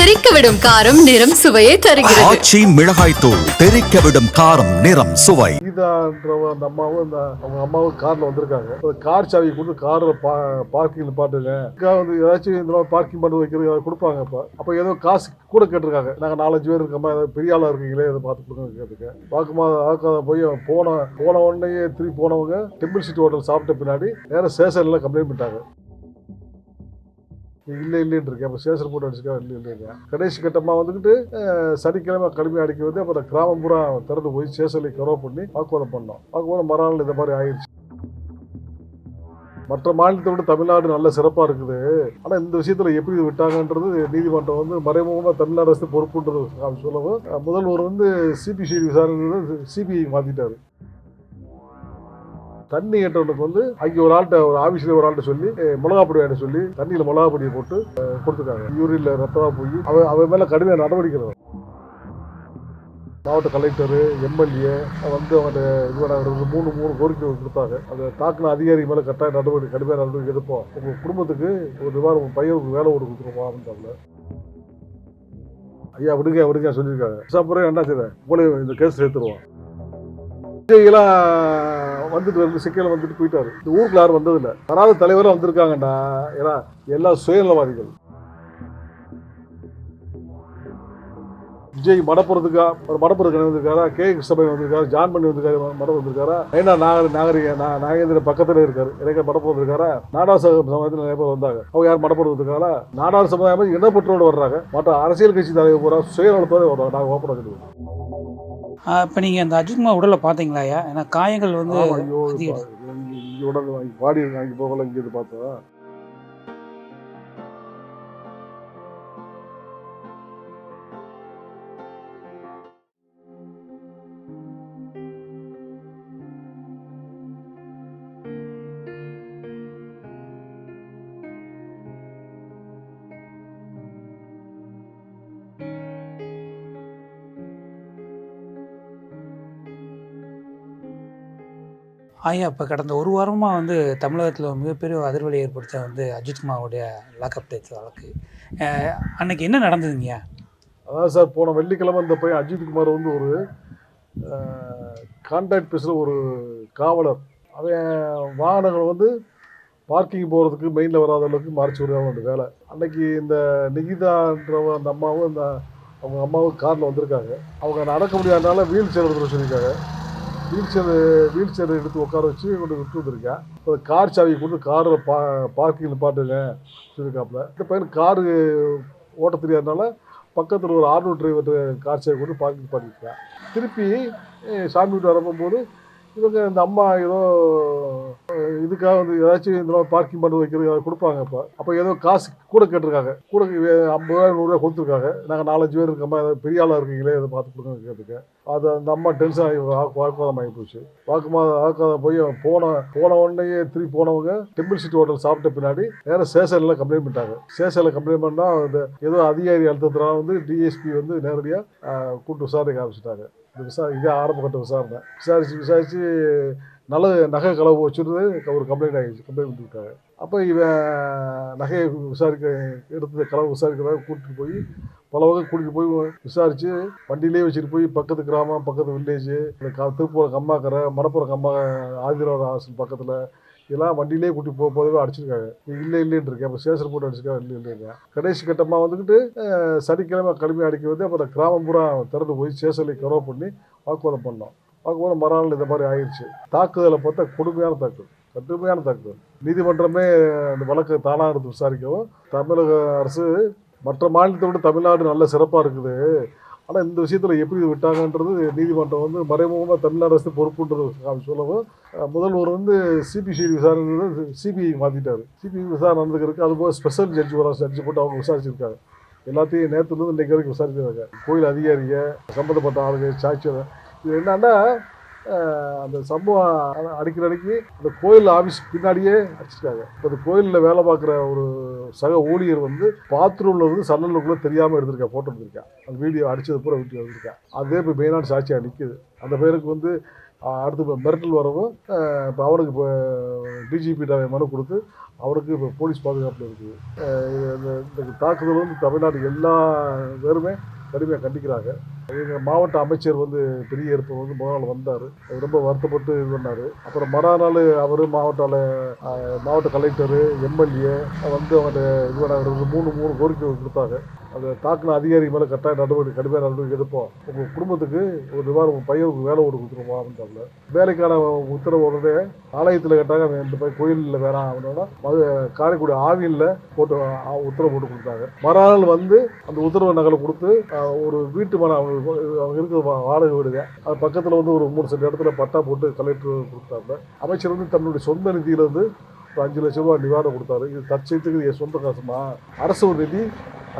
தெறிக்க விடும் காரம் நிறம் சுவையை தருகிறது. ஆச்சி மிளகாய் தூள் தெறிக்க விடும் காரம் நிறம் சுவை. கீதான்றவ அந்த அம்மாவும் இந்த அவங்க அம்மாவும் கார்ல வந்திருக்காங்க. அந்த கார் சாவி கொடுத்து கார்ல பா பார்க்கிங் பாட்டுங்க வந்து ஏதாச்சும் இந்த மாதிரி பார்க்கிங் பண்ணி வைக்கிறது கொடுப்பாங்க அப்போ. அப்போ ஏதோ காசு கூட கேட்டிருக்காங்க. நாங்கள் நாலஞ்சு பேர் இருக்கோமா ஏதாவது பெரிய ஆளாக இருக்கீங்களே இதை பார்த்து கொடுங்க கேட்டுக்க பார்க்கும்போது ஆக்காத போய் போன போன உடனே திருப்பி போனவங்க டெம்பிள் சிட்டி ஹோட்டல் சாப்பிட்ட பின்னாடி நேராக ஸ்டேஷனில் கம்ப்ளைண்ட் பண்ணிட்டாங்க. இல்லை இல்லைன்னு இருக்கேன் அப்போ சேசர் போட்டு அடிச்சுக்கா இல்லை இல்லைங்க கடைசி கட்டமாக வந்துக்கிட்டு சனிக்கிழமை கடுமையாக அடிக்க வந்து அப்புறம் கிராமம் பூரா திறந்து போய் சேசலை கரோ பண்ணி வாக்குவாதம் பண்ணோம். வாக்குவாதம் மறுநாள் இந்த மாதிரி ஆயிடுச்சு. மற்ற மாநிலத்தை விட தமிழ்நாடு நல்ல சிறப்பாக இருக்குது. ஆனால் இந்த விஷயத்தில் எப்படி இது விட்டாங்கன்றது நீதிமன்றம் வந்து மறைமுகமாக தமிழ்நாடு அரசு பொறுப்புன்றது அப்படின்னு சொல்லவும் முதல்வர் வந்து சிபிசிஐடி விசாரணை சிபிஐ மாற்றிட்டாரு தண்ணி ஏற்றவனுக்கு வந்து அங்கே ஒரு ஆள்கிட்ட ஒரு ஆஃபீஸில் ஒரு ஆள்கிட்ட சொல்லி மிளகா பொடி வாங்கிட்டு சொல்லி தண்ணியில் மிளகா பொடியை போட்டு கொடுத்துருக்காங்க. யூரியில் ரத்தமாக போய் அவன் அவன் மேலே கடுமையாக நடவடிக்கை மாவட்ட கலெக்டரு எம்எல்ஏ வந்து அவங்க இது மூணு மூணு கோரிக்கை கொடுத்தாங்க. அந்த தாக்குன அதிகாரி மேலே கட்டாய நடவடிக்கை கடுமையாக நடவடிக்கை எடுப்போம். உங்கள் குடும்பத்துக்கு ஒரு நிவாரணம் உங்கள் பையனுக்கு வேலை ஓடு கொடுத்துருவோம் அப்படின்ட்டாங்க ஐயா விடுங்க விடுங்க சொல்லியிருக்காங்க. சாப்பிட்றேன் என்ன செய்ய உங்களையும் இந்த கேஸ் சேர்த்துருவோம். விஜய்லாம் வந்துட்டு வந்து சிக்கல வந்துட்டு போயிட்டாரு. இந்த ஊருக்குள்ள யாரும் வந்ததில்லை வராத தலைவராக வந்திருக்காங்கடா. ஏன்னா எல்லா சுயநலவாதிகள். விஜய் மடப்புறதுக்கா ஒரு மடப்புறதுக்கு வந்திருக்காரா? கே. சபை வந்திருக்காரு? ஜான் பண்ணி வந்திருக்காரு மடம் வந்திருக்காரா? ஏன்னா நாகர் நாகரிக நாகேந்திர பக்கத்தில் இருக்காரு. எனக்கு மடப்பு வந்திருக்காரா நாடார் சக- சமுதாயத்தில் நிறைய பேர் வந்தாங்க. அவங்க யார் மடப்புறது இருக்காரா நாடார் சமுதாயம் இனப்பற்றோடு வர்றாங்க. மற்ற அரசியல் கட்சி தலைவர் பூரா சுயநலத்தோட வர்றாங்க. நாங்கள் ஓப்பனாக சொல்லுவோம். இப்போ நீங்கள் அந்த அஜித்குமார் உடலை பார்த்தீங்களா ஏன்னா காயங்கள் வந்து உடனே வாங்கி பாடி வாங்கி போகல இங்க பார்த்தா. ஆயா இப்போ கடந்த ஒரு வாரமாக வந்து தமிழகத்தில் மிகப்பெரிய அதிர்வலை ஏற்படுத்த வந்து அஜித்குமாரோடைய லாக்அப் டேத் வழக்கு. அன்னைக்கு என்ன நடந்ததுங்கய்யா அதான் சார் போன வெள்ளிக்கிழமை இந்த பையன் அஜித்குமார் வந்து ஒரு கான்ட்ராக்ட் பேசுகிற ஒரு காவலர். அவன் வாகனங்கள் வந்து பார்க்கிங் போகிறதுக்கு மெயினில் வராத அளவுக்கு மார்ச் விடுற அவனோட வேலை. அன்னைக்கு இந்த நிகிதான்றவ அந்த அம்மாவும் இந்த அவங்க அம்மாவும் காரில் வந்திருக்காங்க. அவங்க நடக்க முடியாதனால வீல் சேர் எடுத்துகிட்டு சொல்லியிருக்காங்க வீல் சேர் வீல் சேர் எடுத்து உட்கார வச்சு கொண்டு விட்டு வந்திருக்கேன். இப்போ கார் சாவி கொடுத்து காரில் பா பார்க்கிங் பாட்டுங்க சொல்லியிருக்காப்புல இந்த பையன் காரு ஓட்ட தெரியாதனால பக்கத்தில் ஒரு ஆர்டர் டிரைவர் கார் சேவை கொண்டு பார்க்கிங் பண்ணியிருக்கேன் திருப்பி சாமி வீட்டு வரப்போகும்போது இவங்க இந்த அம்மா ஏதோ இதுக்காக வந்து ஏதாச்சும் இந்த மாதிரி பார்க்கிங் பண்ணி வைக்கிறது கொடுப்பாங்க அப்போ. அப்போ ஏதோ காசு கூட கேட்டிருக்காங்க. கூட வே- ஐம்பது ரூபா நூறுரூவா கொடுத்துருக்காங்க. நாங்கள் நாலஞ்சு பேர் இருக்கம்மா ஏதாவது பெரிய ஆளாக இருக்கீங்களே இதை பார்த்து கொடுங்க கேட்டுக்க. அது அந்த அம்மா டென்ஷன் ஆகி வாக்கு- வாக்குவாதம் ஆகி போச்சு. வாக்குவாதம் வாக்குவாதம் போய் போன போன உடனே திருப்பி போனவங்க டெம்பிள் சிட்டி ஹோட்டல் சாப்பிட்ட பின்னாடி நேராக ஸ்டேஷனில் கம்ப்ளைண்ட் பண்ணிட்டாங்க. சேஷனில் கம்ப்ளைண்ட் பண்ணால் அந்த ஏதோ அதிகாரி அழுத்தத்தினால வந்து டிஎஸ்பி வந்து நேரடியாக கூட்டு விசாரணைக்கு ஆரம்பிச்சிட்டாங்க. இந்த விசாரணை இதே ஆரம்பக்கட்ட விசாரணை. விசாரித்து விசாரித்து நல்ல நகை களவு வச்சுருந்து ஒரு கம்ப்ளைண்ட் ஆகிடுச்சு. கம்ப்ளைண்ட் பண்ணிவிட்டாங்க அப்போ இவன் நகையை விசாரிக்க எடுத்து களவு விசாரிக்கிறதாக கூட்டிட்டு போய் பல வகை கூட்டிகிட்டு போய் விசாரித்து வண்டியிலே வச்சுட்டு போய் பக்கத்து கிராமம் பக்கத்து வில்லேஜ் இந்த க திருப்பூர் கம்மாக்கரை மணப்புறம் கம்மா ஆதிரவர் ஹாஸ்டல் பக்கத்தில் இதெல்லாம் வண்டியிலே கூட்டி போக போதவே அடிச்சிருக்காங்க. இல்லை இல்லைன்னு இருக்கேன். அப்போ ஸ்டேஷன் போட்டு அடிச்சிருக்காங்க இல்லை இல்லைங்க கடைசி கட்டமாக வந்துக்கிட்டு சனிக்கிழமை கடுமையாக அடிக்க வந்து அப்புறம் கிராமம் பூரா திறந்து போய் சேசலை கரோ பண்ணி வாக்குவாதம் பண்ணோம். வாக்குவாதம் மறுநாள் இந்த மாதிரி ஆயிடுச்சு தாக்குதலை பார்த்தா கொடுமையான தாக்குதல் கடுமையான தாக்குதல் நீதிமன்றமே அந்த வழக்கு தானாக எடுத்து விசாரிக்கவும் தமிழக அரசு மற்ற மாநிலத்தை விட தமிழ்நாடு நல்ல சிறப்பாக இருக்குது. ஆனால் இந்த விஷயத்தில் எப்படி இது விட்டாங்கன்றது நீதிமன்றம் வந்து மறைமுகமாக தமிழ்நாடு அரசு பொறுப்புன்றது அப்படின்னு சொல்லவும் முதல்வர் வந்து சிபிசிஐடி விசாரணை சிபிஐ மாற்றிட்டார் சிபிஐ விசாரணை நடந்துக்கிறதுக்கு அதுபோல் ஸ்பெஷல் ஜட்ஜி வர ஜட்ஜி போட்டு அவங்க விசாரிச்சிருக்காங்க. எல்லாத்தையும் நேற்றுலேருந்து இன்றைக்கு வரைக்கும் விசாரிச்சிருக்காங்க கோயில் அதிகாரிங்க சம்மந்தப்பட்ட ஆளுங்க சாட்சியம் இது என்னன்னா அந்த சம்பவம் அடிக்கிற அடிக்கி அந்த கோயில் ஆஃபீஸ் பின்னாடியே அடிச்சிருக்காங்க இப்போ அந்த கோயிலில் வேலை பார்க்குற ஒரு சக ஊழியர் வந்து பாத்ரூமில் இருந்து சன்னலுக்குள்ளே தெரியாமல் எடுத்திருக்கேன் ஃபோட்டோ எடுத்திருக்கேன் அந்த வீடியோ அடித்தது பூரா வீடியோ எடுத்திருக்கேன் அதே இப்போ மெயினான சாட்சியாக நிற்குது அந்த பேருக்கு வந்து அடுத்து இப்போ மிரட்டல் வரவும் இப்போ அவனுக்கு இப்போ டிஜிபி மனு கொடுத்து அவருக்கு இப்போ போலீஸ் பாதுகாப்பில் இருக்குது. இந்த தாக்குதல் வந்து தமிழ்நாடு எல்லா பேருமே கடுமையாக கண்டிக்கிறாங்க. எங்கள் மாவட்ட அமைச்சர் வந்து பெரிய இருப்ப வந்து முதல் நாள் வந்தார். ரொம்ப வருத்தப்பட்டு இது பண்ணார். அப்புறம் மறுநாள் அவர் மாவட்ட மாவட்ட கலெக்டரு எம்எல்ஏ வந்து அவங்க இது பண்ணாங்க மூணு மூணு கோரிக்கை கொடுத்தாங்க. அந்த தாக்குன அதிகாரி மேலே கட்டாய நடவடிக்கை கடுமையான நடவடிக்கை எடுப்போம். உங்கள் குடும்பத்துக்கு ஒரு நிவாரணம் உங்கள் பையனுக்கு வேலை ஓடு கொடுத்துருவோம் அப்படின்ட்டாங்க வேலைக்கான உத்தரவு உடனே ஆலயத்தில் கேட்டாங்க இந்த பையன் கோயிலில் வேணாம் அப்படின்னா மது காரைக்குடி ஆவியில் போட்டு உத்தரவு போட்டு கொடுத்தாங்க. மறுநாள் வந்து அந்த உத்தரவு நகலை கொடுத்து ஒரு வீட்டு மன அவங்க அவங்க இருக்கிற வா- வாடகை வீடுங்க அது பக்கத்தில் வந்து ஒரு மூணு சென்ட் இடத்துல பட்டா போட்டு கலெக்டர் கொடுத்தாங்க அமைச்சர் வந்து தன்னுடைய சொந்த நிதியிலேருந்து ஒரு அஞ்சு லட்ச ரூபா நிவாரணம் கொடுத்தாரு. இது தற்சயத்துக்கு என் சொந்த காசுமா? அரசு ஒரு நிதி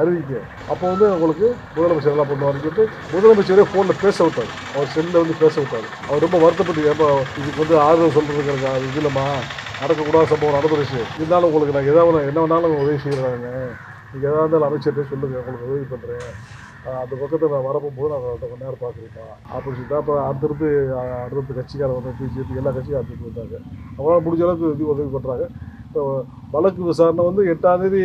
அறிவிங்க. அப்போ வந்து உங்களுக்கு முதலமைச்சர் என்ன பண்ணுவாருன்னு சொல்லிட்டு முதலமைச்சரே ஃபோனில் பேச விட்டார். அவர் செல்லில் வந்து பேச விட்டார். அவர் ரொம்ப வருத்தப்பட்டு ஏப்பா இதுக்கு வந்து ஆதரவு சொல்கிறதுக்கு எனக்கு அது இல்லைம்மா. நடக்கக்கூடாத சம்பவம் நடந்துருச்சு. இருந்தாலும் உங்களுக்கு நான் எதாவது என்ன வேணாலும் உதவி செய்கிறாங்க நீங்கள் எதாக இருந்தாலும் அமைச்சர்கிட்ட சொல்லுங்கள் உங்களுக்கு உதவி பண்ணுறேன் அந்த பக்கத்தில் நான் வரப்போகும்போது நான் அதை கொஞ்ச நேரம் பார்க்குறேன்ப்பா. அப்படின்னு சொல்லிட்டு அப்போ அடுத்தடுத்து அடுத்தடுத்து கட்சிக்காரர் வந்து பிஜேபி எல்லா கட்சியும் அடுத்து வந்தாங்க. அவங்களால முடிஞ்ச அளவுக்கு இது உதவி பண்ணுறாங்க இப்போ வழக்கு விசாரணை வந்து எட்டாம் தேதி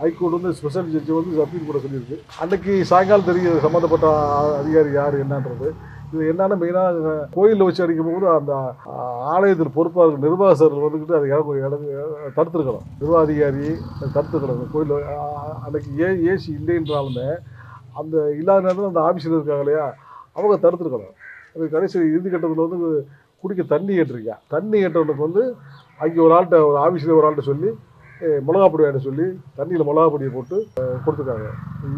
ஹைகோர்ட் வந்து ஸ்பெஷல் ஜட்ஜி வந்து அப்பீல் கூட சொல்லியிருக்கு. அன்றைக்கி சாயங்காலம் தெரியுது சம்மந்தப்பட்ட அதிகாரி யார் என்னன்றது. இது என்னன்னா மெயினாக கோயிலில் வச்சு அடிக்கும் போது அந்த ஆலயத்தில் பொறுப்பாக இருக்கிற நிர்வாகர்கள் வந்துக்கிட்டு அதை இடம் இடம் தடுத்துருக்கணும். நிர்வாக அதிகாரி தடுத்துருக்கணும். கோயில் அன்னைக்கு ஏ ஏசி இல்லைன்றாலுமே அந்த இல்லாத நேரத்தில் அந்த ஆஃபீஸில் இருக்காங்க இல்லையா அவங்க தடுத்துருக்கணும். அது கடைசி இறுதி கட்டத்தில் வந்து குடிக்க தண்ணி ஏற்றிருக்கேன் தண்ணி ஏற்றவனுக்கு வந்து அங்கே ஒரு ஆள்கிட்ட ஒரு ஆஃபீஸில் ஒரு ஆள்கிட்ட சொல்லி மிளகா பொடி வேணும் சொல்லி தண்ணியில் மிளகா பொடியை போட்டு கொடுத்துருக்காங்க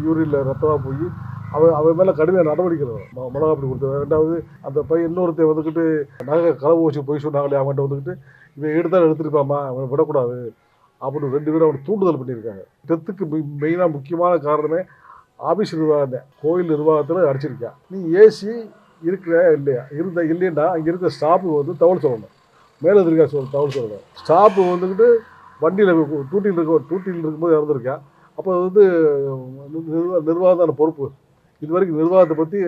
யூரியில் ரத்தமாக போய் அவன் அவன் மேலே கடுமையாக நடவடிக்கை ம- மிளகா பொடி கொடுத்து ரெண்டாவது அந்த பையன் இன்னொருத்தர் வந்துக்கிட்டு நகை களவு வச்சு போய் சொன்னாங்களே அவன்கிட்ட வந்துக்கிட்டு இவன் எடுத்தாலும் எடுத்துருப்பாமா அவனை விடக்கூடாது அப்படின்னு ரெண்டு பேரும் அவனை தூண்டுதல் பண்ணியிருக்காங்க. டெத்துக்கு மெயினாக முக்கியமான காரணமே ஆஃபீஸ் நிர்வாகத்தை கோயில் நிர்வாகத்தில் அடிச்சிருக்கான் நீ ஏசி இருக்கிற இல்லையா? இருந்த இல்லைன்னா அங்கே இருக்கிற ஸ்டாஃபு வந்து தகவல் சொல்லணும். மேலே இருக்கா சொல் தகவல் சொல்லணும். ஸ்டாஃபு வந்துக்கிட்டு வண்டியில் டூட்டியில் இருக்க டூட்டியில் இருக்கும்போது இறந்துருக்கேன். அப்போ அது வந்து நிர்வாக பொறுப்பு. இது வரைக்கும் நிர்வாகத்தை பற்றி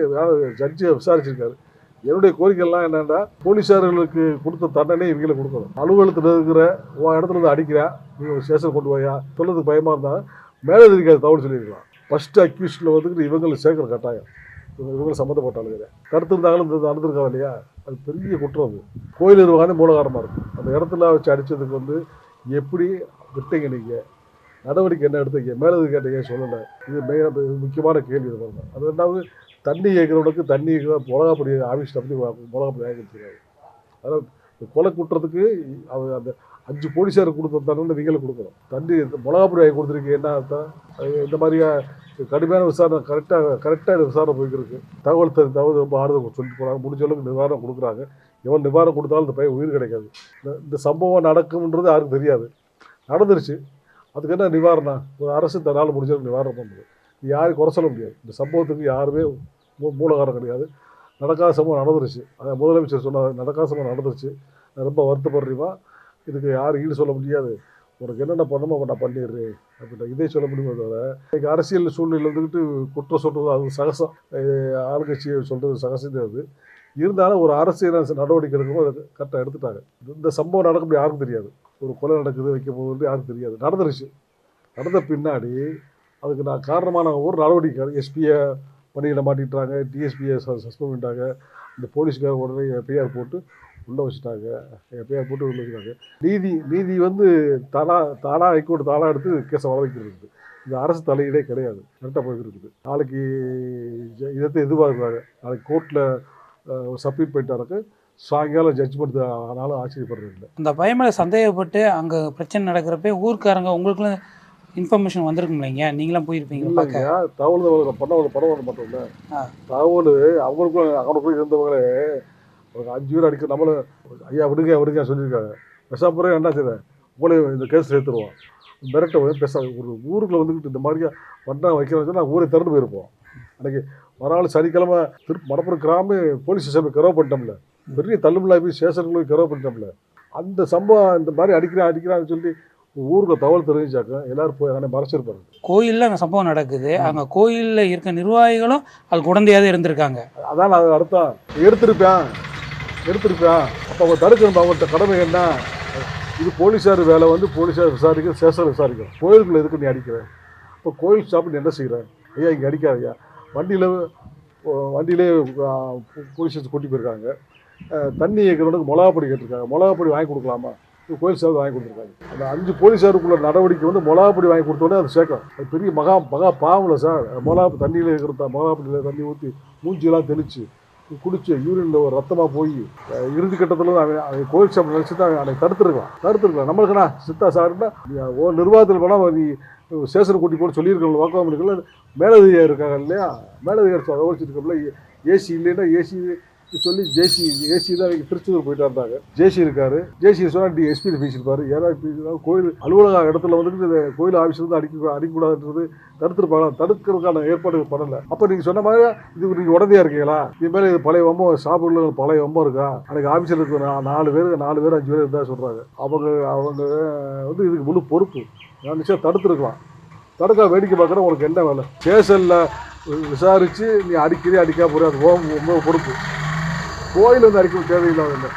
ஜட்ஜி விசாரிச்சிருக்காரு. என்னுடைய கோரிக்கைலாம் என்னென்னா போலீஸார்களுக்கு கொடுத்த தண்டனை இவங்களை கொடுக்கணும். அலுவலகத்தில் இருக்கிற உன் இடத்துல இருந்து அடிக்கிறேன். நீங்கள் ஸ்டேஷன் கொண்டு போயா சொல்றதுக்கு பயமாக இருந்தால் மேலே இருக்காது தவறு சொல்லியிருக்கலாம். ஃபஸ்ட்டு அக்யூஸ்டில் வந்துக்கிட்டு இவங்களை சேர்க்குற கட்டாயம். இவங்களை சம்மந்தப்பட்டாலும் சம்மந்தப்பட்டாளுங்க கருத்து இந்த நடந்திருக்காங்க இல்லையா? அது பெரிய குற்றம் அது. கோயில் நிர்வாகம் மூலகாரமாக இருக்கும். அந்த இடத்துல வச்சு அடித்ததுக்கு வந்து எப்படி விட்டீங்க நீங்கள் நடவடிக்கை என்ன எடுத்தீங்க? மேலே கேட்டீங்க சொல்லலை? இது மெயினாக முக்கியமான கேள்வி இது பாருங்க. அது ரெண்டாவது தண்ணி கேட்குறவனுக்கு தண்ணி மிளகாப்பொடி ஆஃபீஸில் பற்றி மிளகாப்பொடி வாங்கி அதனால் இந்த கொலை குற்றத்துக்கு அவர் அந்த அஞ்சு போலீஸார் கொடுத்துருந்தாங்கன்னு தண்டனை நீங்களே கொடுக்கணும். தண்ணி மிளகாப்பொடி ஆகி கொடுத்துருக்கீங்க என்ன அர்த்தம்? இந்த மாதிரியா கடுமையான விசாரணை கரெக்டாக கரெக்டாக விசாரணை போய்க்கிருக்கு. தகவல் தகவல் ரொம்ப ஆறுதல் சொல்லிட்டு போகிறாங்க முடிஞ்ச அளவுக்கு நிவாரணம் கொடுக்குறாங்க. எவன் நிவாரணம் கொடுத்தாலும் இந்த பையன் உயிர் கிடைக்காது. இந்த- சம்பவம் நடக்கும்ன்றது யாருக்கும் தெரியாது. நடந்துருச்சு. அதுக்கு என்ன நிவாரணம்? ஒரு அரசு தன்னால் முடிஞ்ச நிவாரணம் பண்ணுது. யாரும் குறை சொல்ல முடியாது. இந்த சம்பவத்துக்கு யாருமே மூ- மூலகாரம் கிடையாது. நடக்காத சம்பவம் நடந்துருச்சு. அதை முதலமைச்சர் சொன்னார். நடக்காத சம்பவம் நடந்துருச்சு. ரொம்ப வருத்தப்படுறீமா இதுக்கு யாரும் ஈடு சொல்ல முடியாது. உனக்கு என்னென்ன பண்ணணுமோ நான் பண்ணிடுறேன். அப்படின்ற இதே சொல்ல முடியுமே தவிர இன்றைக்கு அரசியல் சூழ்நிலை இருந்துக்கிட்டு குற்றம் சொல்கிறது அது சகசம். ஆளுங்கட்சியை சொல்கிறது சகசம் அது இருந்தாலும் ஒரு அரசியல் நடவடிக்கை எடுக்கும்போது கரெக்டாக எடுத்துட்டாங்க. இந்த சம்பவம் நடக்கும்போது யாருக்கும் தெரியாது. ஒரு கொலை நடக்குது வைக்க போகுது யாருக்கும் தெரியாது. நடந்துருச்சு. நடந்த பின்னாடி அதுக்கு நான் காரணமான ஒரு நடவடிக்கை எஸ்பியை பணியிட மாட்டிட்டாங்க டிஎஸ்பியை சஸ்பெண்ட் பண்ணிட்டாங்க. இந்த போலீஸ்கார உடனே எஃப்ஐஆர் போட்டு உள்ளே வச்சுட்டாங்க. எஃப்ஐஆர் போட்டு உள்ளே வச்சுட்டாங்க. நீதி நீதி வந்து தானா தானா ஹைகோர்ட் தானா எடுத்து கேஸை வர வைக்கிறது இந்த அரசு தலையீடே கிடையாது. கரெக்டாக போய்கிட்டு இருக்குது. நாளைக்கு ஜ- இதை எதிர்பார்க்குறாங்க. நாளைக்கு கோர்ட்டில் சப்மிட் பண்ணிட்டாருக்கு. சாயங்காலம் ஜட்ஜ்மெண்ட் ஆனாலும் ஆச்சரியப்படுறது இல்லை அந்த பையன் மேலே சந்தேகப்பட்டு அங்கே பிரச்சனை நடக்கிறப்ப ஊர்க்காரங்க உங்களுக்குலாம் இன்ஃபர்மேஷன் வந்திருக்கும் இல்லைங்க நீங்களாம் போயிருப்பீங்க இல்லைங்க. தகவல் பண்ண படம் வர மாட்டோம்ல ஆ. தகவல் அவங்களுக்குள்ள அவனுக்குள்ள இருந்தவங்களே ஒரு அஞ்சு பேர் அடிக்க நம்மளும் ஐயா விடுங்க விடுங்க சொல்லியிருக்காங்க. பெசாப்புறம் என்ன செய்ய உங்களை இந்த கேஸ் சேர்த்துருவோம். மிரட்ட பேச ஒரு ஊருக்குள்ள வந்துக்கிட்டு இந்த மாதிரியா பண்ணா வைக்கிறோம் சொன்னா ஊரை திறந்து போயிருப்போம். அன்னைக்கு மறுநாள் சனிக்கிழமை திருப்பி மணப்புறம் கிராம போலீஸ் ஸ்டேஷன் கரவு பண்ணிட்டோம்ல. பெரிய தள்ளுமுள்ளா போய் ஸ்டேஷனுக்குள்ள கரவு பண்ணிட்டோம்ல. அந்த சம்பவம் இந்த மாதிரி அடிக்கிறான் அடிக்கிறான்னு சொல்லி ஊருக்கு தகவல் தெரிஞ்சாக்க எல்லாரும் போய் அவனை மறைச்சிருப்பாரு. கோயிலில் அங்கே சம்பவம் நடக்குது. அங்கே கோயிலில் இருக்க நிர்வாகிகளும் அதுக்கு உடந்தையாக இருந்திருக்காங்க. அதான் அது அர்த்தம். எடுத்திருப்பேன். எடுத்திருக்கான் அப்போ அவங்க தடுக்கணும் அவங்கள்ட்ட கடமை என்ன? இது போலீஸார் வேலை வந்து போலீஸார் விசாரிக்க சேஷன் விசாரிக்கணும் கோயிலுக்குள்ள எதுக்கு நீ அடிக்கிற? இப்போ கோயில் ஸ்டாப் நீ என்ன செய்கிற ஐயா இங்கே அடிக்காதய்யா. வண்டியில் வண்டியிலே போலீஸ் கூட்டி போயிருக்காங்க. தண்ணி தண்ணி மிளகா மிளகாப்பொடி கேட்டிருக்காங்க. மிளகாப்பொடி வாங்கி கொடுக்கலாமா? இது கோயில் சார் வாங்கி கொடுத்துருக்காங்க. அந்த அஞ்சு போலீஸாருக்குள்ள நடவடிக்கை வந்து மிளகாப்பொடி வாங்கி கொடுத்தோடனே அது சேர்க்கும். அது பெரிய மகா மகா பாவம்ல சார். மிளகா தண்ணியில் இருக்கிற மிளகாப்பொடியில் தண்ணி ஊற்றி மூஞ்சியெல்லாம் தெளிச்சு குடிச்சு யூரின்ல ஒரு ரத்தமாக போய் இறுதி கட்டத்தில் அவன் அவன் கோயில் சாப்பிட நினச்சி தான் அவனை தடுத்துருக்கலாம் தடுத்துருக்கலாம் நம்மளுக்குண்ணா சித்தா சார்னா ஓ நிர்வாகத்தில் போனால் நீ சேஷன் கூட்டி போட்டு சொல்லியிருக்கணும் வாக்காம இருக்கல மேலதிகாரி இருக்காங்க இல்லையா? மேலதிகாரி கவனிச்சிருக்கோம்ல ஏசி இல்லைன்னா ஏசி சொல்லி ஜேசி ஏசி தான் இங்க திருச்செந்தூர் போயிட்டு இருந்தாங்க ஜேசி இருக்காரு. ஜேசி சொன்னா டி எஸ்பி பேசியிருப்பாரு. ஏன்னா கோயில் அலுவலக இடத்துல வந்துட்டு இந்த கோயில் ஆஃபீஸ் வந்து அடிக்க அடிக்கக்கூடாதுன்றது தடுத்துருப்பாங்க தடுக்கிறதுக்கான ஏற்பாடு பண்ணல. அப்போ நீங்கள் சொன்ன மாதிரி இது நீங்கள் உடனே இருக்கீங்களா? இது மேலே இது பழைய வம்பம் சாப்பிடல பழைய வம்பம் இருக்கா? அன்னைக்கு ஆஃபீஸில் இருக்க நாலு பேர் நாலு பேர் அஞ்சு பேர் இருந்தால் சொல்கிறாங்க அவங்க அவங்க வந்து இதுக்கு முழு பொறுப்பு. நான் நிச்சயம் தடுத்துருக்கலாம். தடுக்க வேடிக்கை பார்க்குற உங்களுக்கு என்ன வேலை? ஸ்டேஷனில் விசாரித்து நீ அடிக்கிறே அடிக்க போகிற அது ரொம்ப பொறுப்பு. கோயில் வந்து அடிக்க தேவையில்லாத இல்லை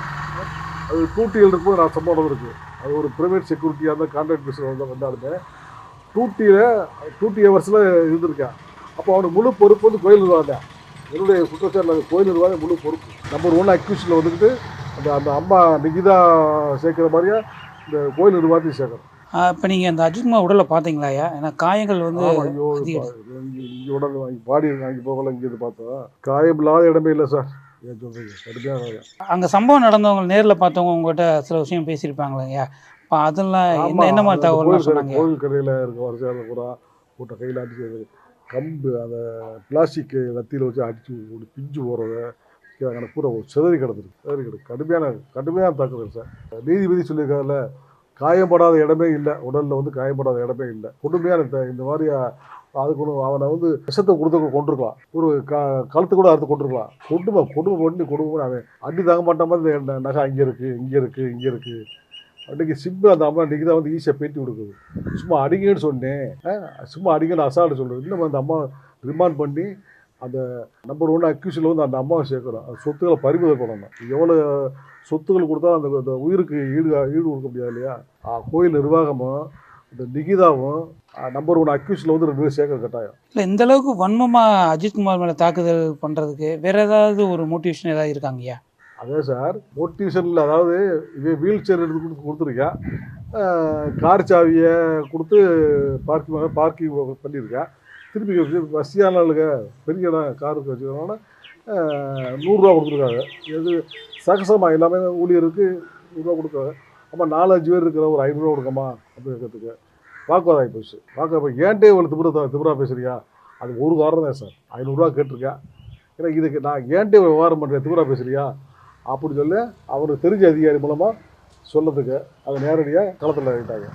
அது டூட்டியில் இருக்கும்போது நான் சம்பளம் இருக்குது அது ஒரு ப்ரைவேட் செக்யூரிட்டியாக இருந்தால் கான்ட்ராக்ட் பேசுகிற வந்து வந்தாலுமே டூட்டியில் டூட்டி ஹவர்ஸில் இருந்திருக்கேன். அப்போ அவனுக்கு முழு பொறுப்பு வந்து கோயில் நிர்வாகம் என்னுடைய குற்றச்சாட்டில் கோயில் நிர்வாகம் முழு பொறுப்பு. நம்பர் ஒன் அக்யூஷனில் வந்துக்கிட்டு அந்த அந்த அம்மா நிகிதா சேர்க்குற மாதிரியா இந்த கோயில் நிர்வாகத்தையும் சேர்க்கணும். இப்போ நீங்கள் அந்த அஜித்குமார் உடலை பார்த்தீங்களா ஐயா? ஏன்னா காயங்கள் வந்து உடனே வாங்கி பாடி வாங்கி போகல இங்கே இது பார்த்தோம் காயம் இல்லாத இடமே இல்லை சார். அங்கே சம்பவம் நடந்தவங்க நேரில் பார்த்தவங்க உங்கள்கிட்ட சில விஷயம் பேசியிருப்பாங்களே ஐயா. இப்போ அதெல்லாம் என்ன என்ன மாதிரி கோயில் சொன்னாங்க கோயில் கரையில் இருக்க வரிசையில் பூரா கூட்ட கையில் அடிச்சு கம்பு அந்த பிளாஸ்டிக் லத்தியில் வச்சு அடிச்சு ஒரு பிஞ்சு போகிறத அங்கே பூரா ஒரு சிதறி கிடந்துருக்கு. சிதறி கிடக்கு. கடுமையான கடுமையான தாக்குதல் சார். நீதிபதி சொல்லியிருக்காருல்ல காயப்படாத இடமே இல்லை. உடலில் வந்து காயப்படாத இடமே இல்லை. கொடுமையான இந்த இந்த மாதிரி அதுக்கு ஒன்று அவனை வந்து விஷத்தை கொடுத்து கொண்டிருக்கலாம் ஒரு க கழுத்து கூட அறுத்து கொண்டிருக்கலாம் கொடுமை கொடுமை பண்ணி கொடுமை அவன் அடி தாங்க மாட்டான் மாதிரி இந்த நகை அங்கே இருக்குது இங்கே இருக்குது இங்கே இருக்குது அன்றைக்கி சிம்பிள் அந்த அம்மா அன்றைக்கி தான் வந்து ஈஸியாக பேட்டி கொடுக்குது. சும்மா அடிங்கன்னு சொன்னேன். ஆ, சும்மா அடிங்கன்னு அசால்ட்டு சொல்கிறது இன்னும் அந்த அம்மா ரிமாண்ட் பண்ணி அந்த நம்பர் ஒன் அக்யூஷனில் வந்து அந்த அம்மாவை சேர்க்குறோம் அந்த சொத்துக்களை பறிமுதல் பண்ணணும் எவ்வளோ சொத்துக்கள் கொடுத்தா அந்த உயிருக்கு ஈடு ஈடு கொடுக்க முடியாது இல்லையா? கோயில் நிர்வாகமும் இந்த நிகிதாவும் நம்பர் ஒன் அக்யூஷனில் வந்து ரெண்டு பேரும் சேர்க்க கட்டாயம். இல்லை இந்த அளவுக்கு வன்மமாக அஜித்குமார் மேலே தாக்குதல் பண்ணுறதுக்கு வேற ஏதாவது ஒரு மோட்டிவேஷன் ஏதாவது இருக்காங்க அதே சார் மோட்டிவேஷனில் அதாவது இவன் வீல் சேர் எடுத்து கொடுத்து கொடுத்துருக்கேன் அஹ், கார் சாவியை கொடுத்து பார்க்கிங் பார்க்கிங் பண்ணியிருக்கேன் திருப்பி வசதியான ஆளுங்க பெரிய இடம் காருக்கு வச்சுக்கிறோன்னா நூறுரூவா கொடுத்துருக்காங்க. எது சகசமாக எல்லாமே ஊழியருக்கு நூறுரூவா கொடுக்குறாங்க. ஆமாம் நாலஞ்சு பேர் இருக்கிற ஒரு ஐநூறுரூவா கொடுக்கமா அப்படி இருக்கிறதுக்கு வாக்குவாதம் ஆகி போச்சு. வாக்குவாதம் ஏன்ட்டே இவ்வளோ திபுரா திபுரா பேசுறியா? அது ஒரு வாரம் தான் சார். ஐநூறுரூவா கேட்டிருக்கேன். ஏன்னா இதுக்கு நான் ஏன்ட்டு விவகாரம் பண்ணுறேன் திபுரா பேசுறியா? அப்படின்னு சொல்லி அவருக்கு தெரிஞ்ச அதிகாரி மூலமாக சொல்லதுக்கு அதை நேரடியாக களத்தில் இறங்கிட்டாங்க.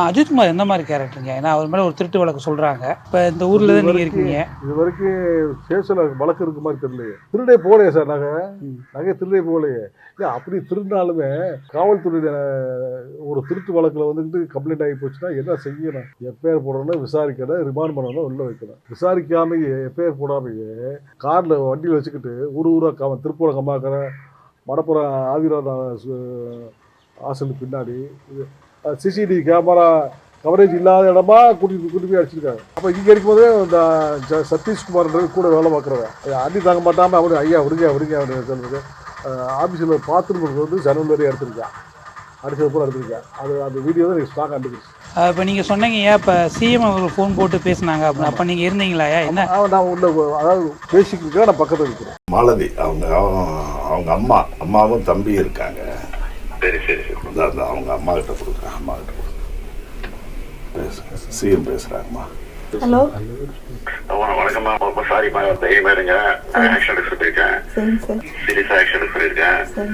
அஜித்குமார் எந்த மாதிரி கேரக்டருங்க ஏன்னா அவர் மேலே ஒரு திருட்டு வழக்கு சொல்கிறாங்க இப்போ இந்த ஊரில் தான் நீங்கள் இருக்கீங்க. இது வரைக்கும் ஸ்டேஷனில் வழக்கு இருக்க மாதிரி தெரியலையே. திருடே போகலையே சார் நகை? நகை திருடே போகலையே. இல்லை அப்படி திருடினாலுமே காவல்துறை ஒரு திருட்டு வழக்கில் வந்துட்டு கம்ப்ளைண்ட் ஆகி போச்சுன்னா என்ன செய்யணும்? எஃப்ஐஆர் போடணும் விசாரிக்கணும் ரிமாண்ட் பண்ணணும் உள்ள வைக்கணும். விசாரிக்காமையே எஃப்ஐஆர் போடாமையே காரில் வண்டியில் வச்சுக்கிட்டு ஊர் ஊராக க திருப்பூரம் கம்மாக்கிற மடப்புறம் ஆதிராத ஹாஸ்டலுக்கு பின்னாடி சிசிடிவி கேமரா கவரேஜ் இல்லாத இடமா கூட்டிட்டு கூட்டி போய் அடிச்சிருக்காங்க. அப்போ இங்கே இருக்கும்போதே இந்த சதீஷ்குமார்ன்றது கூட வேலை பார்க்குறவன். அடி தாங்க மாட்டாமல் அவரு ஐயா விடுங்க விடுங்க அப்படின்னு சொல்றது ஆஃபீஸில் பாத்ரூம் வந்து ஜன்னல் வரையும் எடுத்திருக்கேன். அடிச்சது பூரா எடுத்திருக்கேன். அது அந்த வீடியோ தான் எனக்கு ஸ்டாக் அனுப்பிச்சு இப்போ நீங்கள் சொன்னீங்க ஏன் இப்போ சிஎம் அவர் ஃபோன் போட்டு பேசுனாங்க? அப்படின்னு. அப்போ நீங்கள் இருந்தீங்களா? என்ன? அவன் நான் உள்ள அதாவது பேசிக்கிட்டு இருக்கேன் நான் பக்கத்தில் இருக்கிறேன். மாலதி அவங்க அவங்க- அம்மா அம்மாவும் தம்பியும் இருக்காங்க. சரி சரி. இந்த அந்த அவங்க அம்மா கிட்ட கொடுக்குறேன் அம்மா கிட்ட கொடுக்குறேன் சிஎம் பேசுகிறாங்கம்மா ஹலோ? வண- வணக்கம்மா. ரொம்ப சாரிம்மா தைரியமா இருங்க. ஆக்ஷன் சார் சீரியஸா ஆக்ஷன் சார்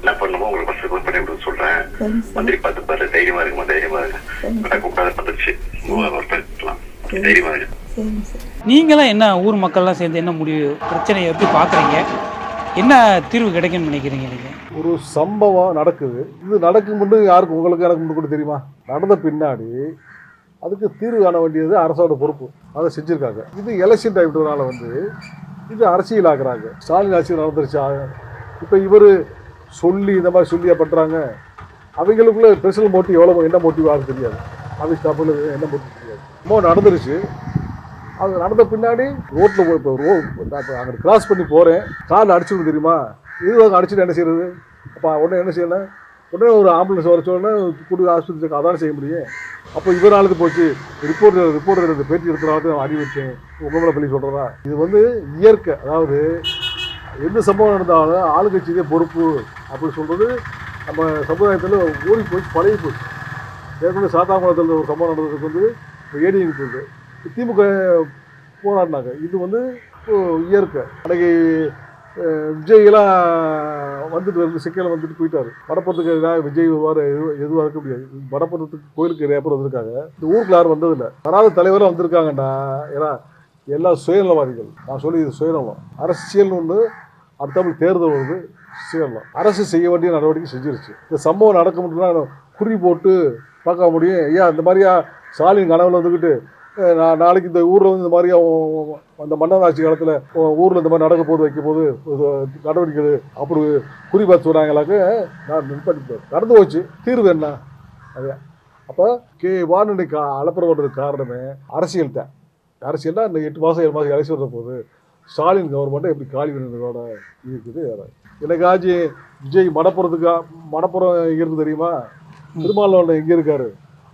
என்ன பண்ணுமோ உங்களுக்கு ஃபர்ஸ்ட் கால் பண்ணி விட சொல்றேன். மந்திரி பார்த்து பாரு தைரியமா இருக்குமா தைரியமா இருக்கு கூப்பிடாத ஒர்க் பண்ணிக்கலாம் தைரியமா இருக்கு நீங்களாம் என்ன ஊர் மக்கள்லாம் சேர்ந்து என்ன முடிவு பிரச்சனையை எப்படி பார்க்குறீங்க என்ன தீர்வு கிடைக்கும்னு நினைக்கிறீங்க நீங்கள் ஒரு சம்பவம் நடக்குது. இது நடக்கும் முன்னு யாருக்கு உங்களுக்கு எனக்கு முன்னு கூட தெரியுமா? நடந்த பின்னாடி அதுக்கு தீர்வு காண வேண்டியது அரசோட பொறுப்பு. அதை செஞ்சுருக்காங்க. இது எலெக்ஷன் டைம்னால வந்து இது அரசியல் ஸ்டாலின் ஆட்சி நடந்துருச்சா? இப்போ இவர் சொல்லி இந்த மாதிரி சொல்லியா பண்ணுறாங்க அவங்களுக்குள்ள பெர்சனல் மோட்டிவ் எவ்வளோ என்ன மோட்டிவ் ஆகுது தெரியாது. ஆஃபீஸ் ஸ்டாஃபில் என்ன மோட்டிவ் தெரியாது. ரொம்ப நடந்துருச்சு. அவங்க நடந்த பின்னாடி ரோட்டில் போய் இப்போ ரோ அங்கே கிராஸ் பண்ணி போகிறேன் காலில் அடிச்சுடும் தெரியுமா? இது அடிச்சுட்டு என்ன செய்யறது அப்போ உடனே என்ன செய்யணும் உடனே ஒரு ஆம்புலன்ஸ் வர உடனே கூட்டி ஆஸ்பத்திரி அதான் செய்ய முடியும். அப்போ இவர் ஆளுக்கு போச்சு. ரிப்போர்ட் ரிப்போர்ட் எடுத்து பேட்டி எடுக்கிறனால நான் அடி வச்சேன் உங்க பள்ளி சொல்கிறதா இது வந்து இயற்கை. அதாவது எந்த சம்பவம் நடந்தாலும் ஆளுங்கட்சியே பொறுப்பு அப்படின்னு சொல்கிறது நம்ம சமுதாயத்தில் ஓடி போய் பழகி போச்சு ஏற்கனவே சாத்தாங்குளத்தில் ஒரு சம்பவம் நடந்ததுக்கு வந்து இப்போ இருக்குது திமுக போராடினாங்க. இது வந்து இயற்கை. அன்னைக்கு விஜய்லாம் வந்துட்டு வந்து சிக்கல வந்துட்டு போயிட்டாரு. வடப்புறத்துக்கு எதிராக விஜய் வார எதுவாக இருக்க முடியாது. வடப்புறத்துக்கு கோயிலுக்கு நிறைய பேர் வந்திருக்காங்க. இந்த ஊருக்கு யாரும் வந்ததில்லை. வராத தலைவராக வந்திருக்காங்கடா. ஏன்னா எல்லாம் சுயநலவாதிகள். நான் சொல்லி இது சுயநலம். அரசியல்னு ஒன்று அடுத்தவங்களுக்கு தேர்தல் வருது சுயநலம். அரசு செய்ய வேண்டிய நடவடிக்கை செஞ்சிருச்சு. இந்த சம்பவம் நடக்க முடியும்னா குறி போட்டு பார்க்க முடியும். ஐயா இந்த மாதிரியா ஸ்டாலின் கனவில் வந்துக்கிட்டு நான் நாளைக்கு இந்த ஊரில் வந்து இந்த மாதிரியா உ- உ- அந்த மன்னர் ஆட்சி காலத்தில் ஊரில் இந்த மாதிரி நடக்க போது வைக்க போது நடவடிக்கை அப்படி குறி பார்த்து சொன்னாங்களாக்க நான் நிற்பேன் நடந்து போச்சு. தீர்வு என்ன? அது அப்போ கே. வானொலி கா பண்ணுறதுக்கு காரணமே அரசியல் தான் அரசியல்னா இந்த எட்டு மாதம் ஏழு மாதம் கடைசி வர போகுது. ஸ்டாலின் கவர்மெண்ட்டை எப்படி காலி பண்ணதோட இருக்குது. எனக்காச்சு விஜய் மடப்புறத்துக்கா மடப்புறம் எங்கே இருக்கு தெரியுமா? திருமாவளவன் எங்கே இருக்காரு?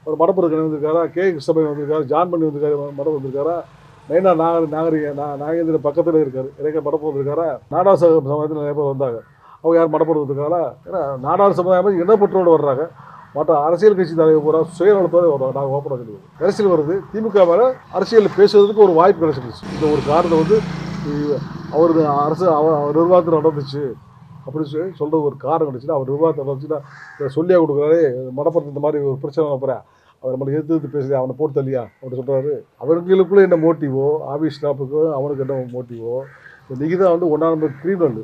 ஒரு மடப்புறக்கணி வந்திருக்காரா? கே. கிருஷ்ணபதி வந்திருக்காரு? ஜான் பண்ணி வந்திருக்காரு மடம் வந்திருக்காரா? மெயினா நாகரி நாகரிக நாகேந்திர பக்கத்தில் இருக்காரு. எனக்கு மடப்புறம் வந்திருக்காரா? நாடார் சமுதாயத்தில் நிறைய பேர் வந்தாங்க. அவங்க யார் மடப்புறம் வந்திருக்காங்களா ஏன்னா நாடார் சமுதாயம் இனப்பற்றோடு வர்றாங்க. மற்ற அரசியல் கட்சி தலைவர் பூரா சுயநலத்தோடு வருவாங்க. நாங்கள் ஓப்பனாக சொல்லுவோம் அரசியல் வருது. திமுக மேலே அரசியல் பேசுறதுக்கு ஒரு வாய்ப்பு கிடைச்சிருச்சு. இந்த ஒரு காரணம் வந்து அவர் அவரது அரசு அவர் அவர் நிர்வாகத்தில் நடந்துச்சு. அப்படின்னு சொல்லி சொல்கிறது ஒரு காரணம் கிடைச்சுன்னா அவர் நிர்வாகத்தை நடந்துச்சுன்னா சொல்லியாக கொடுக்குறாரு. மடப்புறத்து இந்த மாதிரி ஒரு பிரச்சனை அப்புறம் அவர் நம்மளை எதிர்த்து எதிர்த்து பேசுகிறேன் அவனை போட்டு தள்ளியா அப்படின்னு சொல்கிறாரு அவர்களுக்குள்ளே என்ன மோட்டிவோ ஆஃபீஸ் ஸ்டாஃபுக்கும் அவனுக்கு என்ன மோட்டிவோ இன்றைக்கி தான் வந்து ஒன்றா நம்பர் கிரிமினல்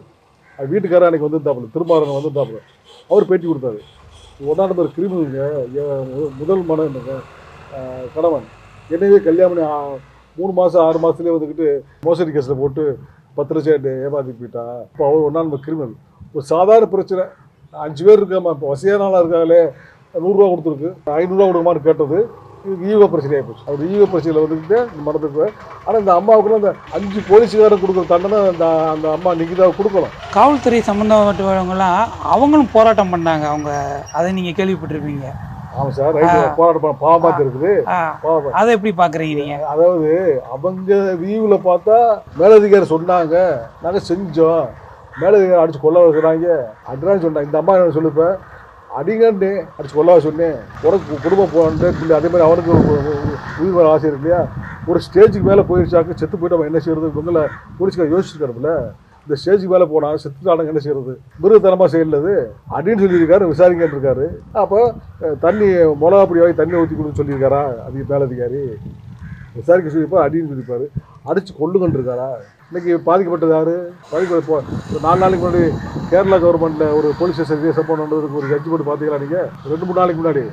அது வீட்டுக்காரர் அன்னைக்கு வந்திருந்தாப்புல திருமாறன் வந்திருந்தாப்புல. அவர் பேட்டி கொடுத்தாரு. ஒன்றாம் நம்பர் கிரிமினலுங்க என் முதல் மனங்க கணவன். என்னையே கல்யாணம் பண்ணி மூணு மாதம் ஆறு மாதத்துலேயே வந்துக்கிட்டு மோசடி கேஸில் போட்டு பத்து லட்சம் ஏமாற்றி போயிட்டா. இப்போ அவர் ஒன்றாம் நம்பர் கிரிமினல் ஒரு சாதாரண பிரச்சனை. அஞ்சு பேர் இருக்காமா இப்போ வசதியான ஆளாக இருக்காங்களே நூறுரூவா கொடுத்துருக்கு. ஐநூறுரூவா கொடுக்குமான்னு கேட்டது இது ஈவ பிரச்சனையாக போச்சு. அவர் ஈவ பிரச்சனையில் வந்துக்கிட்டு மடத்துக்கு ஆனால் இந்த அம்மாவுக்குலாம் அந்த அஞ்சு போலீஸுக்காரன் கொடுக்குற தண்டனை அந்த அந்த அம்மா நிகிதாவுக்கு கொடுக்கலாம் காவல்துறை சம்மந்தப்பட்டவங்களாம் அவங்களும் போராட்டம் பண்ணாங்க. அவங்க அதை நீங்கள் கேள்விப்பட்டிருப்பீங்க. ஆமாம் சார் ரைட்டு. போராட்டம் பண்ண பாவமாக இருக்குது. அதை எப்படி பார்க்குறீங்க நீங்கள் அதாவது அவங்க வியூவில் பார்த்தா மேலதிகாரி சொன்னாங்க நாங்கள் செஞ்சோம். மேலே அடிச்சு கொல்ல சொன்னாங்க அட்ரான் சொன்னாங்க இந்த அம்மா என்ன சொல்லுப்ப அடிங்கன்னு அடிச்சு கொல்லவா சொன்னேன். உனக்கு குடும்பம் போகணுன்ட்டு சொல்லி அதே மாதிரி அவனுக்கு உயிர் வர ஆசை இருக்கு இல்லையா? ஒரு ஸ்டேஜுக்கு மேலே போயிருச்சாக்க செத்து போயிட்டு அவன் என்ன செய்யறது? இவங்கள போலீஸ்கார யோசிச்சுருக்காருல இந்த ஸ்டேஜுக்கு மேலே போனால் செத்துட்டானுங்க என்ன செய்யறது? மிருகத்தனமாக செய்யலது அப்படின்னு சொல்லியிருக்காரு விசாரிக்கிட்டு இருக்காரு. அப்போ தண்ணி மிளகா பொடி வாங்கி தண்ணி ஊற்றி கொடுன்னு சொல்லியிருக்காரா? அதிக மேலதிகாரி. விசாரிக்க சொல்லியிருப்பா அடின்னு சொல்லியிருப்பாரு. அடித்து கொள்ளுங்கன்னு இருக்காரா? இன்னைக்கு பாதிக்கப்பட்டது யாரு? பாதிக்கப்பட்ட போ- நாலு நாளைக்கு முன்னாடி கேரளா கவர்மெண்ட்ல ஒரு போலீஸ் ஸ்டேஷன் இதே சம்பவம் நடந்ததுக்கு ஒரு ஜட்ஜ்மெண்ட் பார்த்தீங்களா நீங்கள் ரெண்டு மூணு நாளைக்கு முன்னாடி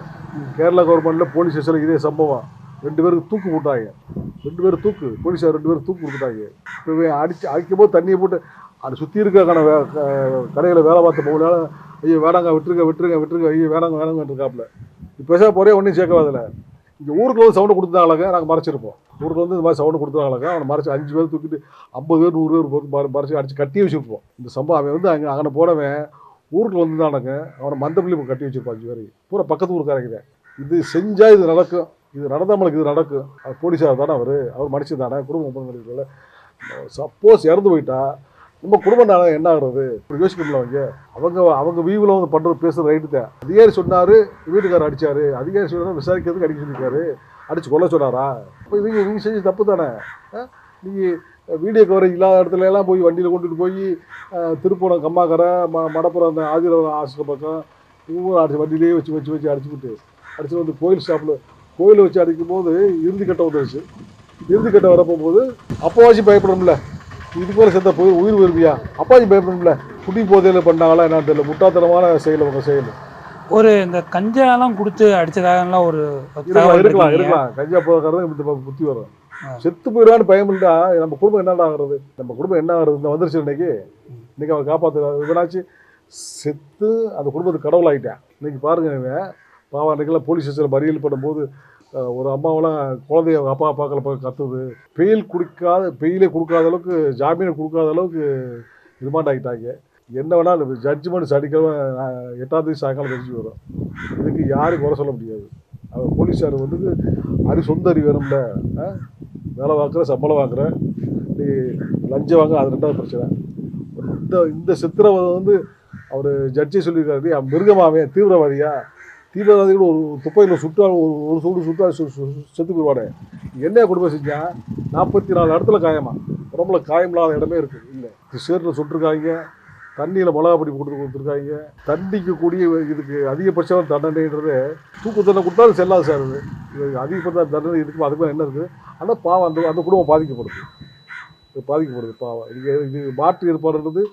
கேரளா கவர்மெண்ட்ல போலீஸ் ஸ்டேஷனில் இதே சம்பவம். ரெண்டு பேருக்கு தூக்கு போட்டாங்க. ரெண்டு பேரும் தூக்கு போலீஸார் ரெண்டு பேரும் தூக்கு கொடுத்தாங்க இப்போ அடித்து அடிக்கும் போது தண்ணியை போட்டு அது சுற்றி இருக்கிற வே கடையில் வேலை பார்த்த போகல ஐயோ வேணாங்க விட்டுருங்க விட்டுருங்க விட்டுருங்க ஐயோ வேணாங்க வேணாங்கன்னு இருக்காப்புல இப்போ பேச போறே ஒன்றும் சேர்க்கவாதில்லை இங்கே ஊருக்கு வந்து சவுண்டு கொடுத்தாங்களாங்க நாங்கள் மறைச்சிருப்போம். ஊருக்கு வந்து இந்த மாதிரி சவுண்டு கொடுத்தாங்களாங்க அவனை மறைச்சி அஞ்சு பேர் தூக்கிட்டு ஐம்பது பேர் நூறு பேர் போட்டு மறை- அடிச்சு கட்டி வச்சுருப்போம். இந்த சம்பவம் அவன் வந்து அங்கே அங்கே போனவன் ஊருக்கு வந்து தானங்க அவனை மந்தப்பள்ளி கட்டி வச்சிருப்பான் அஞ்சு பேர் பூரா பக்கத்து ஊருக்காரங்க இது செஞ்சால் இது நடக்கும். இது நடந்தவங்களுக்கு இது நடக்கும். அது போலீஸார் தானே அவர். அவர் மனுஷன் தானே. குடும்பம் சப்போஸ் இறந்து போயிட்டா நம்ம குடும்பம் தானே என்ன ஆகுறது? இப்படி யோசிக்கணும்ல அவங்க. அவங்க அவங்க வீவில் வந்து பண்ணுறது பேசுறது ரைட்டு தான். அதிகாரி சொன்னார் வீட்டுக்காரர் அடித்தார் அதிகாரி சொன்னார் விசாரிக்கிறதுக்கு அடிக்க சொல்லியிருக்காரு. அடிச்சு கொல்ல சொன்னாரா? அப்போ இவங்க நீங்கள் செஞ்சு தப்பு தானே? நீங்கள் வீடியோ கவரேஜ் இல்லாத இடத்துல எல்லாம் போய் வண்டியில் கொண்டுட்டு போய் திருப்பூரம் கம்மாக்கரை ம மடப்புறம் அந்த ஆதிரவ ஆசிரியர் பக்கம் இவங்க அடிச்சு வண்டியிலேயே வச்சு வச்சு வச்சு அடிச்சுக்கிட்டு அடிச்சு வந்து கோயில் ஸ்டாப்பில் கோயிலை வச்சு அடிக்கும் போது இறுதி கட்டம் வந்துருச்சு. இறுதி கட்டம் வரப்போகும்போது அப்போவாச்சும் பயப்படணும்ல இதுக்கு மேலே செத்த போய் உயிர் வருவியா? அப்பாச்சி பயப்படணும்ல. குடி போதையில் பண்ணாங்களா என்னன்னு தெரியல. முட்டாத்தனமான செயல் உங்கள் செயல். ஒரு இந்த கஞ்சாலாம் கொடுத்து அடிச்சதாகலாம் ஒரு இருக்கலாம் இருக்கலாம் கஞ்சா போகிறதுக்கு இந்த புத்தி வரும். செத்து போயிடான்னு பயம் இல்லைடா. நம்ம குடும்பம் என்னடா ஆகுறது? நம்ம குடும்பம் என்ன ஆகுறது? இந்த வந்துருச்சு இன்னைக்கு. இன்னைக்கு அவர் காப்பாற்ற இவனாச்சு செத்து அந்த குடும்பத்துக்கு கடவுள் ஆகிட்டேன் இன்னைக்கு பாருங்க இவன். பாவம் அன்றைக்கெல்லாம் போலீஸ் ஸ்டேஷனில் மறியல் பண்ணும்போது ஒரு அம்மாவெல்லாம் குழந்தைய அவங்க அப்பா அப்பாக்களை பார்க்க கத்துது. பெயில் குடிக்காத பெயிலே கொடுக்காத அளவுக்கு ஜாமீன் கொடுக்காத அளவுக்கு ரிமாண்ட் ஆகிட்டாங்க என்ன வேணாலும் ஜட்ஜ்மெண்ட் சனிக்கிழமை எட்டாம் தேதி சாயங்காலம் தெரிஞ்சு வரும். இதுக்கு யாரும் குறை சொல்ல முடியாது. அவன் போலீஸார் வந்து அறி சொந்த அறிவு வேணும்ல வேலை வாங்குற சம்பளம் வாங்குற நீ லஞ்சம் வாங்க அது ரெண்டாவது பிரச்சனை. இந்த இந்த சித்திரவதை வந்து அவர் ஜட்ஜே சொல்லியிருக்காரு அவன் மிருகமாவே தீவிரவாதியா? தீவிரவாதிகள் ஒரு துப்பையில் சுட்டால் ஒரு ஒரு சூடு சுட்டால் செத்து போயிடுவானே. என்ன குடும்பம் செஞ்சால் நாற்பத்தி நாலு இடத்துல காயமா? உடம்புல காயம் இல்லாத இடமே இருக்குது இல்லை. சேரில் சுட்டிருக்காங்க. தண்ணியில் மிளகா பொடி கொடுத்து கொடுத்துருக்காங்க. தண்டிக்கு கூடிய இதுக்கு அதிகபட்சம் தண்டனைன்றது தூக்கு தண்டனை கொடுத்தா அது செல்லாது சார் இது. இது அதிகப்பட்ட தண்டனை இருக்கும் அதுக்கு என்ன இருக்குது? ஆனால் பாவம் அந்த அந்த குடும்பம் பாதிக்கப்படுது. இது பாதிக்கப்படுது பாவம். இது இது மாற்று ஏற்பாடுன்றது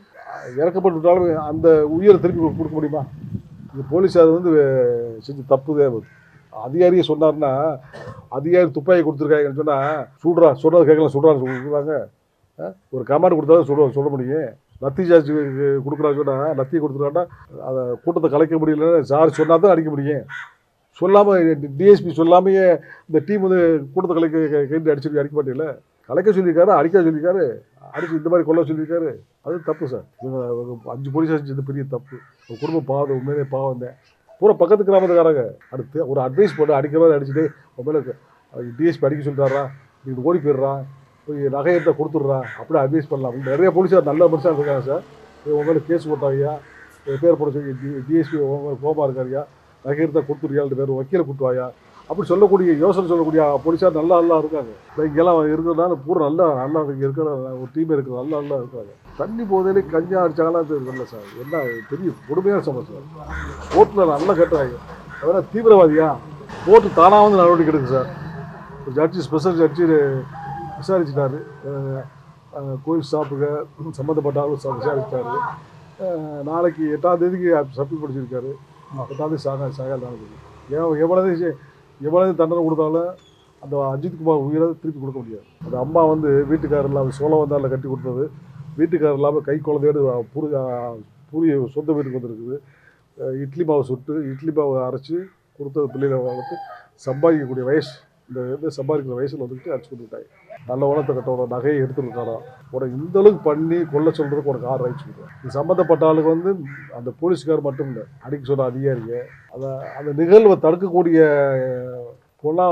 இறக்கப்பட்டு விட்டாலும் அந்த உயிரை திருப்பி கொடுக்க முடியுமா? இது போலீஸார் வந்து செஞ்சு செஞ்ச தப்பு தான் அதிகாரியை சொன்னார்னா அதிகாரி துப்பாக்கி கொடுத்துருக்காங்கன்னு சொன்னால் சுடுறா சொல்கிறது கேட்கலாம் சுடுறான்னு சொல்லுறாங்க ஒரு கமாண்ட் கொடுத்தா தான் சொல்ல சொல்ல முடியும். லத்தி சார்ஜ் கொடுக்குறாங்க சொன்னால் லத்தி கொடுத்துருக்காங்கன்னா அதை கூட்டத்தை கலைக்க முடியலன்னு சார் சொன்னால் தான் அடிக்க முடியும். சொல்லாமல் டிஎஸ்பி சொல்லாமையே இந்த டீம் வந்து கூட்டத்தை கலைக்க கேட்டு அடிச்சு அடிக்க மாட்டேங்கல கலைக்க சொல்லியிருக்காரு அடிக்க சொல்லியிருக்காரு அடிச்சு இந்த மாதிரி கொல்ல சொல்லியிருக்காரு. அது தப்பு சார். இவங்க அஞ்சு போலீஸ் செஞ்சது பெரிய தப்பு. உங்கள் குடும்பம் பாவம் உண்மையிலே பாவம் தான் பூரா பக்கத்து கிராமத்துக்காரங்க. அடுத்து ஒரு அட்வைஸ் போட்டு அடிக்கிற மாதிரி அடிச்சுட்டு உன் மேலே டிஎஸ்பி அடிக்க சொல்லிட்டாரா நீ ஓடி போயிடுறா. போய் நகையத்தை கொடுத்துட்றா. அப்படி அட்வைஸ் பண்ணலாம். நிறைய போலீஸார் நல்ல மனுஷாக இருக்காங்க சார். உன் மேலே கேஸ் போட்டாங்கய்யா பேர் போட சொல்லி டி டிஎஸ்பி உன் கோபமாக இருக்காருயா நகையத்தை கொடுத்துருக்கியா பேர் வக்கீலை கூட்டுவாயா அப்படி சொல்லக்கூடிய யோசனை சொல்லக்கூடிய போலீஸார் நல்லா நல்லா இருக்காங்க. இங்கெல்லாம் இருக்கிறதுனால பூரா நல்லா நல்லா இங்கே இருக்கிற ஒரு டீம் இருக்கிற நல்லா நல்லா இருக்காங்க. தண்ணி போதையிலே கஞ்சா அடிச்சாங்களா தெரியல சார். என்ன பெரிய கொடுமையான சமஸ்யா கோர்ட்டில் நல்லா கேட்டாங்க அதனால தீவிரவாதியா? கோர்ட்டு தானாக வந்து நடவடிக்கை எடுக்கு சார். ஜட்ஜி ஸ்பெஷல் ஜட்ஜி விசாரிச்சிட்டாரு. கோயில் ஸ்டாஃபுக்கு சம்மந்தப்பட்ட ஆளும் விசாரிச்சிட்டாரு. நாளைக்கு எட்டாம் தேதிக்கு சப்மிட் படிச்சிருக்காரு. எட்டாம் தேதி சாக சாகால் நடக்குது ஏன் எவ்வளவு எவ்வளவு தண்டனை கொடுத்தாலும் அந்த அஜித்குமார் உயிரை திருப்பி கொடுக்க முடியாது. அந்த அம்மா வந்து வீட்டுக்காரர் இல்லாமல் சோளம் வந்தாரில் கட்டி கொடுத்தது. வீட்டுக்காரர் இல்லாமல் கை குழந்தையோடு புரி புரிய சொந்த வீட்டுக்கு வந்திருக்குது. இட்லி மாவு சுட்டு இட்லி மாவு அரைச்சி கொடுத்தது பிள்ளைகளை வளர்த்து சம்பாதிக்கக்கூடிய வயசு இந்த இது சம்பாதிக்கிற வயசில் வந்துட்டு அடிச்சு கொடுத்துட்டாங்க நல்ல உணத்தை கட்டோட நகையை எடுத்துருக்காரா? உனக்கு இந்த அளவுக்கு பண்ணி கொல்ல சொல்கிறதுக்கு உனக்கு ஆறு ரைட்ஸ் இது சம்மந்தப்பட்ட ஆளுக்கு வந்து அந்த போலீஸ்கார் மட்டும் இல்லை அடிக்க சொன்ன அதிகாரிங்க. அதை அந்த நிகழ்வை தடுக்கக்கூடிய பொண்ணா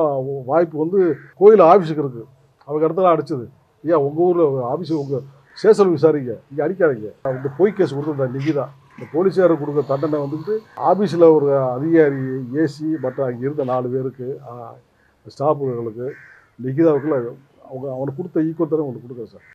வாய்ப்பு வந்து கோயில் ஆஃபீஸுக்கு இருக்குது அவங்க இடத்துல அடிச்சது. ஏன் உங்கள் ஊரில் ஆஃபீஸு உங்கள் ஸ்டேஷன் விசாரிங்க. இங்கே அடிக்காதீங்க. இந்த பொய் கேஸ் கொடுத்துருந்தா தான் இந்த போலீஸார் கொடுக்குற தண்டனை வந்துட்டு ஆஃபீஸில் ஒரு அதிகாரி ஏசி மற்ற அங்கே இருந்த நாலு பேருக்கு ஸ்டாஃப்களுக்கு நிகிதாவுக்குள்ள அவங்க அவனுக்கு கொடுத்த ஈக்குவல் தரம் அவனுக்கு கொடுக்குறேன் சார்